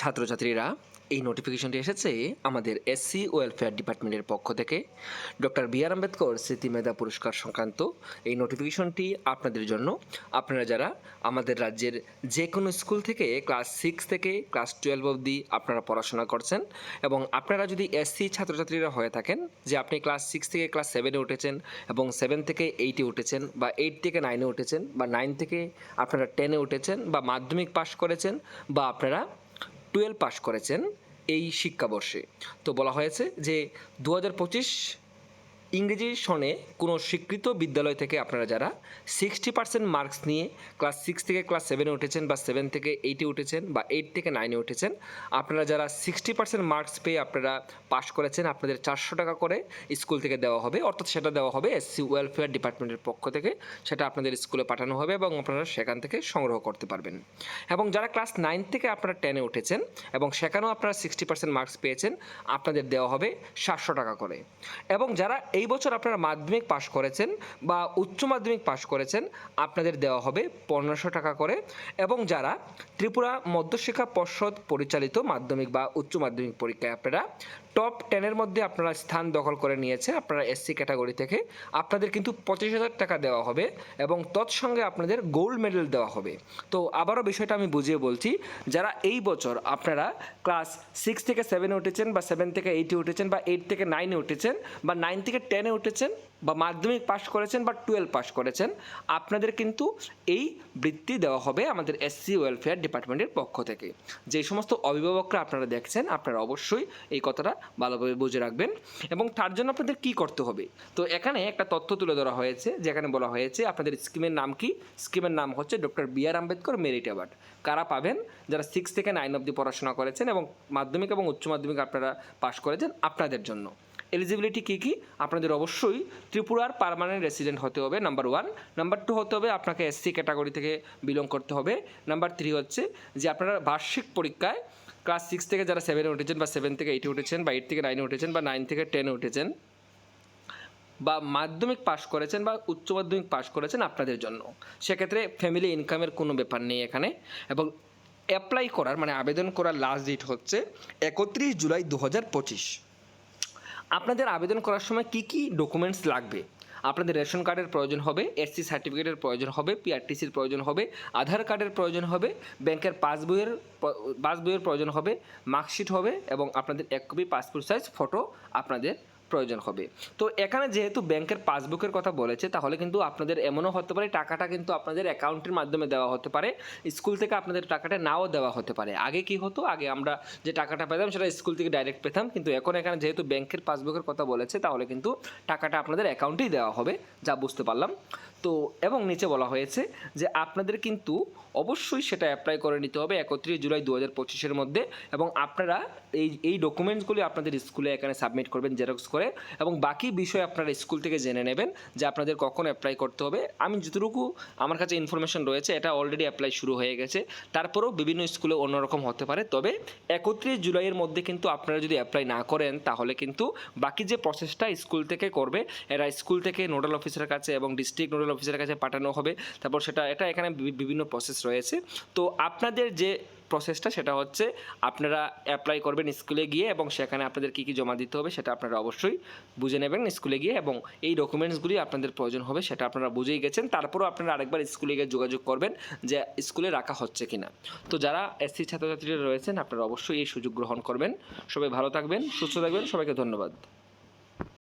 ছাত্রছাত্রীরা, এই নোটিফিকেশনটি এসেছে আমাদের এসসি ওয়েলফেয়ার ডিপার্টমেন্টের পক্ষ থেকে। ডক্টর বি আর আম্বেদকর স্মৃতি মেধা পুরস্কার সংক্রান্ত এই নোটিফিকেশনটি আপনাদের জন্য। আপনারা যারা আমাদের রাজ্যের যে কোনো স্কুল থেকে ক্লাস সিক্স থেকে ক্লাস টুয়েলভ অবধি আপনারা পড়াশোনা করছেন এবং আপনারা যদি এসসি ছাত্রছাত্রীরা হয়ে থাকেন, যে আপনি ক্লাস সিক্স থেকে ক্লাস সেভেনে উঠেছেন এবং সেভেন থেকে এইটে উঠেছেন বা এইট থেকে নাইনে উঠেছেন বা নাইন থেকে আপনারা টেনে উঠেছেন বা মাধ্যমিক পাশ করেছেন বা আপনারা টুয়েলভ পাশ করেছেন এই শিক্ষাবর্ষে। তো বলা হয়েছে যে দু হাজার পঁচিশ ইংরেজি সনে কোনো স্বীকৃত বিদ্যালয় থেকে আপনারা যারা সিক্সটি পার্সেন্ট মার্কস নিয়ে ক্লাস সিক্স থেকে ক্লাস সেভেনে উঠেছেন বা সেভেন থেকে এইটে উঠেছেন বা এইট থেকে নাইনে উঠেছেন, আপনারা যারা সিক্সটি পার্সেন্ট মার্কস পেয়ে আপনারা পাস করেছেন, আপনাদের চারশো টাকা করে স্কুল থেকে দেওয়া হবে। অর্থাৎ সেটা দেওয়া হবে এসসি ওয়েলফেয়ার ডিপার্টমেন্টের পক্ষ থেকে। সেটা আপনাদের স্কুলে পাঠানো হবে এবং আপনারা সেখান থেকে সংগ্রহ করতে পারবেন। এবং যারা ক্লাস নাইন থেকে আপনারা টেনে উঠেছেন এবং সেখানেও আপনারা সিক্সটি পার্সেন্ট মার্কস পেয়েছেন, আপনাদের দেওয়া হবে সাতশো টাকা করে। এবং যারা এই বছর আপনারা মাধ্যমিক পাশ করেছেন বা উচ্চ মাধ্যমিক পাশ করেছেন, আপনাদের দেওয়া হবে পনেরোশো টাকা করে। এবং যারা ত্রিপুরা মধ্যশিক্ষা পর্ষদ পরিচালিত মাধ্যমিক বা উচ্চ মাধ্যমিক পরীক্ষায় আপনারা টপ টেনের মধ্যে আপনারা স্থান দখল করে নিয়েছে আপনারা এসসি ক্যাটাগরি থেকে। আপনাদের কিন্তু পঁচিশ হাজার টাকা দেওয়া হবে এবং তৎসঙ্গে আপনাদের গোল্ড মেডেল দেওয়া হবে। তো আবারও বিষয়টা আমি বুঝিয়ে বলছি, যারা এই বছর আপনারা ক্লাস সিক্স থেকে সেভেনে উঠেছেন বা সেভেন থেকে এইটে উঠেছেন বা এইট থেকে নাইনে উঠেছেন বা নাইন থেকে টেনে উঠেছেন বা মাধ্যমিক পাশ করেছেন বা টুয়েলভ পাশ করেছেন, আপনাদের কিন্তু এই বৃত্তি দেওয়া হবে আমাদের এসসি ওয়েলফেয়ার ডিপার্টমেন্টের পক্ষ থেকে। যে সমস্ত অভিভাবকরা আপনারা দেখছেন, আপনারা অবশ্যই এই কথাটা ভালোভাবে বুঝে রাখবেন। এবং তার জন্য আপনাদের কি করতে হবে? তো এখানে একটা তথ্য তুলে ধরা হয়েছে, যেখানে বলা হয়েছে আপনাদের স্কিমের নাম কি? স্কিমের নাম হচ্ছে doctor B R Ambedkar merit award. কারা পাবেন? যারা সিক্স থেকে নাইন অবধি পড়াশোনা করেছেন এবং মাধ্যমিক এবং উচ্চ মাধ্যমিক আপনারা পাশ করেছেন আপনাদের জন্য। এলিজিবিলিটি কী কী? আপনাদের অবশ্যই ত্রিপুরার পার্মানেন্ট রেসিডেন্ট হতে হবে নাম্বার ওয়ান নাম্বার টু হতে হবে আপনাকে এসসি ক্যাটাগরি থেকে বিলং করতে হবে। নাম্বার থ্রি হচ্ছে যে আপনারা বার্ষিক পরীক্ষায় ক্লাস সিক্স থেকে যারা সেভেনে উঠেছেন বা সেভেন থেকে এইটে উঠেছেন বা এইট থেকে নাইনে উঠেছেন বা নাইন থেকে টেনে উঠেছেন বা মাধ্যমিক পাশ করেছেন বা উচ্চ মাধ্যমিক পাশ করেছেন আপনাদের জন্য। সেক্ষেত্রে ফ্যামিলি ইনকামের কোনো ব্যাপার নেই এখানে এবং অ্যাপ্লাই করার মানে আবেদন করার লাস্ট ডেট হচ্ছে একত্রিশ জুলাই দু হাজার পঁচিশ। আপনাদের আবেদন করার সময় কি কি ডকুমেন্টস লাগবে? আপনাদের রেশন কার্ডের প্রয়োজন হবে এসসি সার্টিফিকেটের প্রয়োজন হবে পিআরটিসির প্রয়োজন হবে আধার কার্ডের প্রয়োজন হবে, ব্যাংকের পাসবইয়ের পাসবইয়ের প্রয়োজন হবে মার্কশিট হবে এবং আপনাদের এক কপি পাসপোর্ট সাইজ ফটো আপনাদের প্রয়োজন হবে। তো এখানে যেহেতু ব্যাংকের পাসবুকের কথা বলেছে, তাহলে কিন্তু আপনাদের এমনও হতে পারে, টাকাটা কিন্তু আপনাদের অ্যাকাউন্টের মাধ্যমে দেওয়া হতে পারে। স্কুল থেকে আপনাদের টাকাটা নাও দেওয়া হতে পারে। আগে কি হতো? আগে আমরা যে টাকাটা পেতাম, সেটা স্কুল থেকে ডাইরেক্ট পেতাম। কিন্তু এখন এখানে যেহেতু ব্যাংকের পাসবুকের কথা বলেছে, তাহলে কিন্তু টাকাটা আপনাদের অ্যাকাউন্টেই দেওয়া হবে, যা বুঝতে পারলাম। তো, এবং নিচে বলা হয়েছে যে আপনাদের কিন্তু অবশ্যই সেটা অ্যাপ্লাই করে নিতে হবে একত্রিশ জুলাই দু হাজার পঁচিশের মধ্যে এবং আপনারা এই এই ডকুমেন্টসগুলি আপনাদের স্কুলে এখানে সাবমিট করবেন জেরক্স করে এবং বাকি বিষয় আপনারা স্কুল থেকে জেনে নেবেন যে আপনাদের কখন অ্যাপ্লাই করতে হবে। আমি যতটুকু আমার কাছে ইনফরমেশন রয়েছে, এটা অলরেডি অ্যাপ্লাই শুরু হয়ে গেছে। তারপরেও বিভিন্ন স্কুলে অন্যরকম হতে পারে। তবে একত্রিশ জুলাইয়ের মধ্যে কিন্তু আপনারা যদি অ্যাপ্লাই না করেন, তাহলে কিন্তু বাকি যে প্রসেসটা স্কুল থেকে করবে, এরা স্কুল থেকে নোডাল অফিসারের কাছে এবং ডিস্ট্রিক্ট নোডাল অফিসারের কাছে পাঠানো হবে। তারপর সেটা, এটা এখানে বিভিন্ন প্রসেস রয়েছে। তো আপনাদের যে প্রসেসটা সেটা হচ্ছে আপনারা অ্যাপ্লাই করবেন স্কুলে গিয়ে এবং সেখানে আপনাদের কী কী জমা দিতে হবে সেটা আপনারা অবশ্যই বুঝে নেবেন স্কুলে গিয়ে এবং এই ডকুমেন্টসগুলি আপনাদের প্রয়োজন হবে সেটা আপনারা বুঝেই গেছেন। তারপরেও আপনারা আরেকবার স্কুলে গিয়ে যোগাযোগ করবেন যে স্কুলে রাখা হচ্ছে কি না তো যারা এসসি ছাত্রছাত্রীরা রয়েছেন আপনারা অবশ্যই এই সুযোগ গ্রহণ করবেন। সবাই ভালো থাকবেন, সুস্থ থাকবেন, সবাইকে ধন্যবাদ।